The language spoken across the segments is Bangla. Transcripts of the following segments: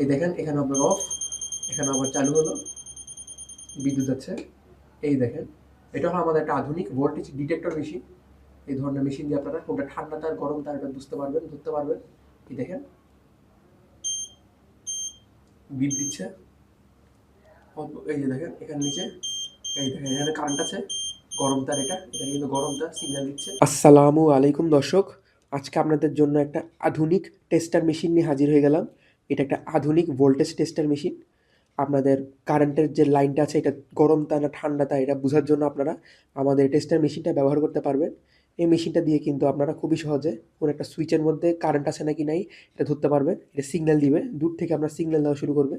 এই দেখেন, এখানে আপনার অফ এখানে আবার চালু হলো, বিদ্যুৎ যাচ্ছে। এই দেখেন, এটা হলো আমাদের একটা আধুনিক ভোল্টেজ ডিটেক্টর মেশিন এই ধরনের মেশিন দিয়ে আপনারা কোনটা ঠান্ডা তার, গরম তার, এটা বুঝতে পারবেন, ধরতে পারবেন। এই দেখেন বিপ দিচ্ছে। এই যে দেখেন, এখানে নিচে, এই দেখেন, এখানে কারেন্ট আছে। গরম তার এটা এটা কিন্তু গরম তার সিগন্যাল দিচ্ছে। আসসালামু আলাইকুম দর্শক, আজকে আপনাদের জন্য একটা আধুনিক টেস্টার মেশিন নিয়ে হাজির হয়ে গেলাম। এটা একটা আধুনিক ভোল্টেজ টেস্টার মেশিন আপনাদের কারেন্টের যে লাইনটা আছে, এটা গরম তা না ঠান্ডা তা, এটা বোঝার জন্য আপনারা আমাদের টেস্টার মেশিনটা ব্যবহার করতে পারবেন। এই মেশিনটা দিয়ে কিন্তু আপনারা খুবই সহজে কোনো একটা সুইচের মধ্যে কারেন্ট আছে নাকি নাই, এটা ধরতে পারবেন। এটা সিগন্যাল দিবে, দূর থেকে আপনার সিগন্যাল দেওয়া শুরু করবে।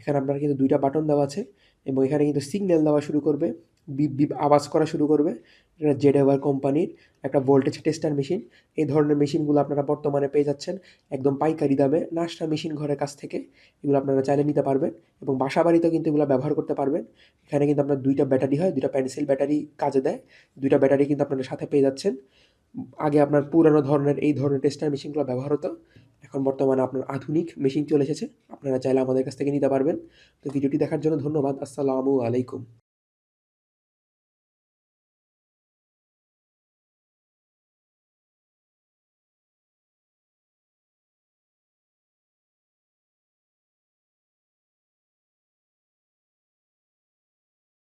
এখানে আপনার কিন্তু দুইটা বাটন দেওয়া আছে এবং এখানে কিন্তু সিগন্যাল দেওয়া শুরু করবে বিপ বিপ আওয়াজ করা শুরু করবে। এটা জেড এভার কোম্পানির একটা ভোল্টেজ টেস্টার মেশিন এই ধরনের মেশিনগুলো আপনারা বর্তমানে পেয়ে যাচ্ছেন একদম পাইকারি দামে নাস্তা মেশিন ঘরের কাছ থেকে। এগুলো আপনারা চাইলে নিতে পারবেন এবং বাসা বাড়িতেও কিন্তু এগুলো ব্যবহার করতে পারবেন। এখানে কিন্তু আপনার দুইটা ব্যাটারি হয়, দুইটা পেন্সিল ব্যাটারি কাজে দেয়। দুইটা ব্যাটারি কিন্তু আপনারা সাথে পেয়ে যাচ্ছেন। আগে আপনার পুরানো ধরনের এই ধরনের টেস্টার মেশিনগুলো ব্যবহার হতো। এখন বর্তমানে আপনার আধুনিক মেশিন চলে এসেছে। আপনারা চাইলে আমাদের কাছ থেকে নিতে পারবেন। তো ভিডিওটি দেখার জন্য ধন্যবাদ। আসসালামু আলাইকুম।